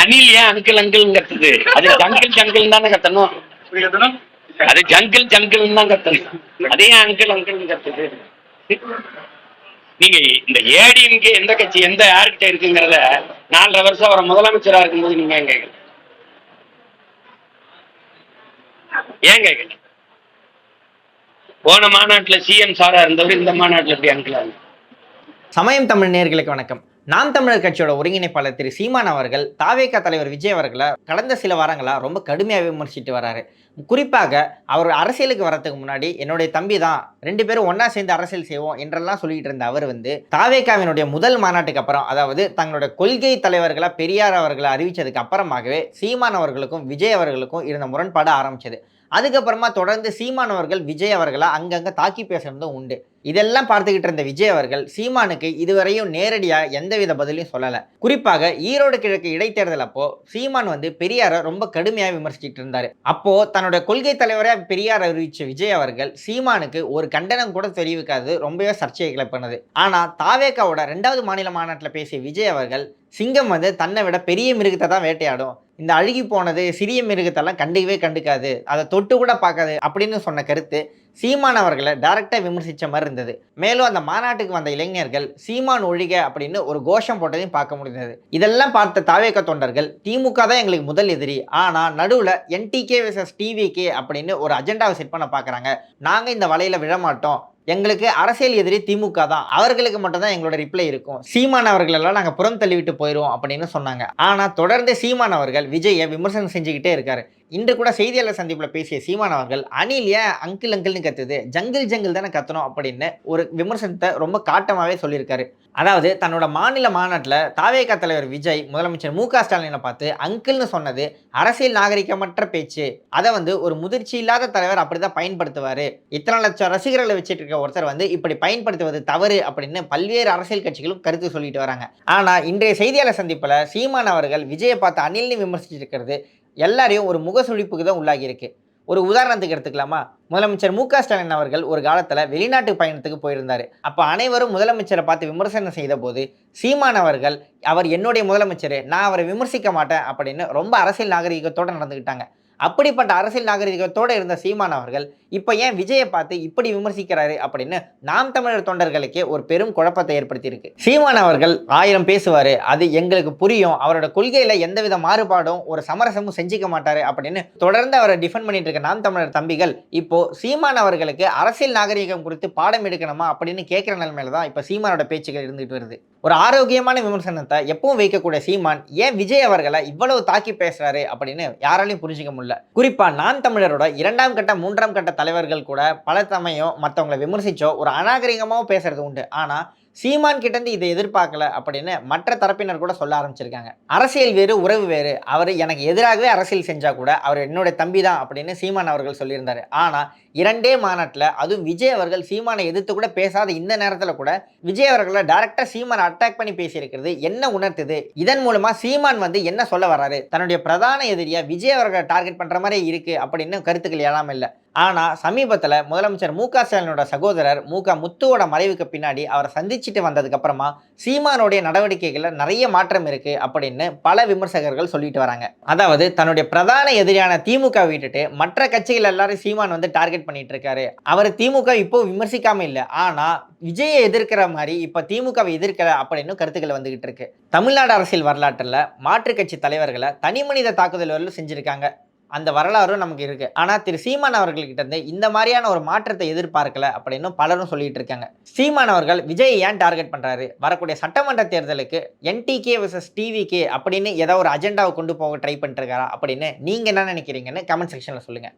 அணில் ஏன் uncle uncle கத்துது? அது ஜங்கிள் ஜங்கிள் தானே கத்தணும். அது ஜங்கிள் ஜங்கிள் தான் கத்தணும். அதே அங்கிள் அங்கிள் கத்துது. நீங்க இந்த ஏடிஎம்கே எந்த கட்சி எந்த யாருக்கிட்ட இருக்குங்கிறத நாலரை வருஷம் அவர் முதலமைச்சரா இருக்கும்போது நீங்க ஏன் கேட்கல? ஏன் கேட்கல? போன மாநாட்டுல சிஎம் சாரா இருந்தவர் இந்த மாநாட்டுல எப்படி அங்கிள் சமயம் தமிழ் நேர்களுக்கு வணக்கம். நான் தமிழர் கட்சியோட ஒருங்கிணைப்பாளர் திரு சீமான் அவர்கள் தாவேகா தலைவர் விஜய் அவர்களை கடந்த சில வாரங்களாக ரொம்ப கடுமையாக விமர்சித்து வராரு. குறிப்பாக அவர் அரசியலுக்கு வரத்துக்கு முன்னாடி என்னுடைய தம்பி தான் ரெண்டு பேரும் ஒன்றா சேர்ந்து அரசியல் செய்வோம் என்றெல்லாம் சொல்லிட்டு இருந்த அவர் வந்து தாவேக்காவினுடைய முதல் மாநாட்டுக்கு அப்புறம் அதாவது தங்களுடைய கொள்கை தலைவர்களாக பெரியார் அவர்களை அறிவித்ததுக்கு அப்புறமாகவே சீமான் அவர்களுக்கும் விஜய் அவர்களுக்கும் இருந்த முரண்பாடு ஆரம்பிச்சது. அதுக்கப்புறமா தொடர்ந்து சீமான் அவர்கள் விஜய் அவர்களை அங்கங்கே தாக்கி பேசுறதும் உண்டு. இதெல்லாம் பார்த்துக்கிட்டு இருந்த விஜய் அவர்கள் சீமானுக்கு இதுவரையும் நேரடியாக எந்தவித பதிலையும் சொல்லலை. குறிப்பாக ஈரோடு கிழக்கு இடைத்தேர்தல் அப்போ சீமான் வந்து பெரியாரை ரொம்ப கடுமையாக விமர்சிச்சுட்டு இருந்தார். அப்போ தன்னோட கொள்கை தலைவராக பெரியார் அறிவிச்ச விஜய் அவர்கள் சீமானுக்கு ஒரு கண்டனம் கூட தெரிவிக்காது ரொம்பவே சர்ச்சையை கிளப்பினது ஆனால் தாவேக்காவோட ரெண்டாவது மாநில மாநாட்டில் பேசிய விஜய் அவர்கள் சிங்கம் வந்து தன்னை விட பெரிய மிருகத்தை தான் வேட்டையாடும். இந்த அழுகி போனது சிறிய மிருகத்தெல்லாம் கண்டுக்கவே கண்டுக்காது. அதை தொட்டு கூட பார்க்காது அப்படின்னு சொன்ன கருத்து சீமான் அவர்களை டைரக்டாக விமர்சித்த மாதிரி இருந்தது. மேலும் அந்த மாநாட்டுக்கு வந்த இளைஞர்கள் சீமான் ஒழிக அப்படின்னு ஒரு கோஷம் போட்டதையும் பார்க்க முடிந்தது. இதெல்லாம் பார்த்த தாவேக்க தொண்டர்கள் திமுக தான் எங்களுக்கு முதல் எதிரி. ஆனால் நடுவில் என்டிகே விசஸ் டிவிகே அப்படின்னு ஒரு அஜெண்டாவை செட் பண்ண பார்க்குறாங்க. நாங்கள் இந்த வலையில் விழமாட்டோம் எங்களுக்கு அரசியல் எதிரி திமுக தான். அவர்களுக்கு மட்டும்தான் எங்களோட ரிப்ளை இருக்கும். சீமான் அவர்களெல்லாம் நாங்கள் புறம் தள்ளிவிட்டு போயிடுவோம் அப்படின்னு சொன்னாங்க. ஆனால் தொடர்ந்து சீமான் அவர்கள் விஜயை விமர்சனம் செஞ்சுக்கிட்டே இருக்காரு. இன்று கூட செய்தியாளர் சந்திப்பில் பேசிய சீமான் அவர்கள் அணில் ஏன் அங்கிள் அங்கிள்னு கத்துது? ஜங்கிள் ஜங்கிள் தானே கத்தணும் அப்படின்னு ஒரு விமர்சனத்தை ரொம்ப காட்டமாகவே சொல்லியிருக்காரு. அதாவது தன்னோட மாநில மாநாட்டில் தாவேகா தலைவர் விஜய் முதலமைச்சர் மு க ஸ்டாலினை பார்த்து அங்கிள்னு சொன்னது அரசியல் நாகரிகமற்ற பேச்சு. அதை வந்து ஒரு முதிர்ச்சி இல்லாத தலைவர் அப்படிதான் பயன்படுத்துவார். இத்தனை லட்சம் ரசிகர்களை வச்சுட்டு இருக்க ஒருத்தர் வந்து இப்படி பயன்படுத்துவது தவறு அப்படின்னு பல்வேறு அரசியல் கட்சிகளும் கருத்து சொல்லிட்டு வராங்க. ஆனால் இன்றைய செய்தியாளர் சந்திப்பில் சீமான் அவர்கள் விஜயை பார்த்து அணில்னு விமர்சிச்சிட்டு இருக்கிறது. எல்லாரையும் ஒரு முகசுழிப்புக்கு தான் உள்ளாகியிருக்கு. ஒரு உதாரணத்துக்கு எடுத்துக்கலாமா? முதலமைச்சர் மு க ஸ்டாலின் அவர்கள் ஒரு காலத்தில் வெளிநாட்டு பயணத்துக்கு போயிருந்தார். அப்போ அனைவரும் முதலமைச்சரை பார்த்து விமர்சனம் செய்த போது சீமான் அவர்கள் அவர் என்னுடைய முதலமைச்சர் நான் அவரை விமர்சிக்க மாட்டேன் அப்படின்னு ரொம்ப அரசியல் நாகரிகத்தோடு நடந்துக்கிட்டாங்க அப்படிப்பட்ட அரசியல் நாகரிகத்தோடு இருந்த சீமான் அவர்கள் இப்போ ஏன் விஜயை பார்த்து இப்படி விமர்சிக்கிறாரு அப்படின்னு நாம் தமிழர் தொண்டர்களுக்கே ஒரு பெரும் குழப்பத்தை ஏற்படுத்தியிருக்கு. சீமான் அவர்கள் ஆயிரம் பேசுவார் அது எங்களுக்கு புரியும். அவரோட கொள்கையில் எந்தவித மாறுபாடும் ஒரு சமரசமும் செஞ்சுக்க மாட்டார் அப்படின்னு தொடர்ந்து அவரை டிஃபெண்ட் பண்ணிட்டு இருக்க நாம் தமிழர் தம்பிகள் இப்போ சீமான் அவர்களுக்கு அரசியல் நாகரிகம் குறித்து பாடம் எடுக்கணுமா அப்படின்னு கேட்குற நிலைமையில தான் இப்போ சீமானோட பேச்சுகள் இருந்துகிட்டு வருது. ஒரு ஆரோக்கியமான விமர்சனத்தை எப்பவும் வைக்கக்கூடிய சீமான் ஏன் விஜய் அவர்களை இவ்வளவு தாக்கி பேசுறாரு அப்படின்னு யாராலையும் புரிஞ்சிக்க முடியல. குறிப்பா நான் தமிழரோட இரண்டாம் கட்ட மூன்றாம் கட்ட தலைவர்கள் கூட பல சமயம் மற்றவங்களை விமர்சிச்சோ ஒரு அநாகரிகமாகவும் பேசுறது உண்டு. ஆனால் சீமான் கிட்டேருந்து இதை எதிர்பார்க்கல அப்படின்னு மற்ற தரப்பினர் கூட சொல்ல ஆரம்பிச்சிருக்காங்க. அரசியல் வேறு உறவு வேறு. அவர் எனக்கு எதிராகவே அரசியல் செஞ்சா கூட அவர் என்னுடைய தம்பி தான் அப்படின்னு சீமான் அவர்கள் சொல்லியிருந்தாரு. ஆனா இரண்டே மாநாட்டில் அதுவும் விஜய் அவர்கள் சீமானை எதிர்த்து கூட பேசாத இந்த நேரத்தில் கூட விஜய் அவர்களை டைரக்டா சீமானை அட்டாக் பண்ணி பேசியிருக்கிறது என்ன உணர்த்துது? இதன் மூலமா சீமான் வந்து என்ன சொல்ல வராரு தன்னுடைய பிரதான எதிரியா விஜய் அவர்களை டார்கெட் பண்ற மாதிரி இருக்கு அப்படின்னு கருத்துக்கள் எழாம இல்லை. ஆனால் சமீபத்தில் முதலமைச்சர் மு க ஸ்டாலினோட சகோதரர் மு க முத்துவோட மறைவுக்கு பின்னாடி அவரை சந்திச்சுட்டு வந்ததுக்கப்புறமா சீமானுடைய நடவடிக்கைகளில் நிறைய மாற்றம் இருக்குது அப்படின்னு பல விமர்சகர்கள் சொல்லிட்டு வராங்க. அதாவது தன்னுடைய பிரதான எதிரியான திமுக விட்டுட்டு மற்ற கட்சிகள் எல்லாரும் சீமான் வந்து டார்கெட் பண்ணிட்டு இருக்காரு. அவர் திமுக இப்போ விமர்சிக்காம இல்லை. ஆனால் விஜயை எதிர்க்கிற மாதிரி இப்போ திமுகவை எதிர்க்கிற அப்படின்னு கருத்துக்கள் வந்துகிட்டு இருக்கு. தமிழ்நாடு அரசியல் வரலாற்றில் மாற்றுக் கட்சி தலைவர்களை தனி மனித தாக்குதல் செஞ்சுருக்காங்க செஞ்சிருக்காங்க. அந்த வரலாறும் நமக்கு இருக்குது ஆனால் திரு சீமான் அவர்கள்கிட்ட இருந்து இந்த மாதிரியான ஒரு மாற்றத்தை எதிர்பார்க்கல அப்படின்னு பலரும் சொல்லிட்டு இருக்காங்க. சீமான் அவர்கள் விஜய் ஏன் டார்கெட் பண்ணுறாரு வரக்கூடிய சட்டமன்ற தேர்தலுக்கு என்டிகே விசஸ் டிவிகே அப்படின்னு ஏதோ ஒரு அஜெண்டாவை கொண்டு போக ட்ரை பண்ணிட்டு இருக்காரா அப்படின்னு நீங்கள் என்ன நினைக்கிறீங்கன்னு கமெண்ட் செக்ஷனில் சொல்லுங்கள்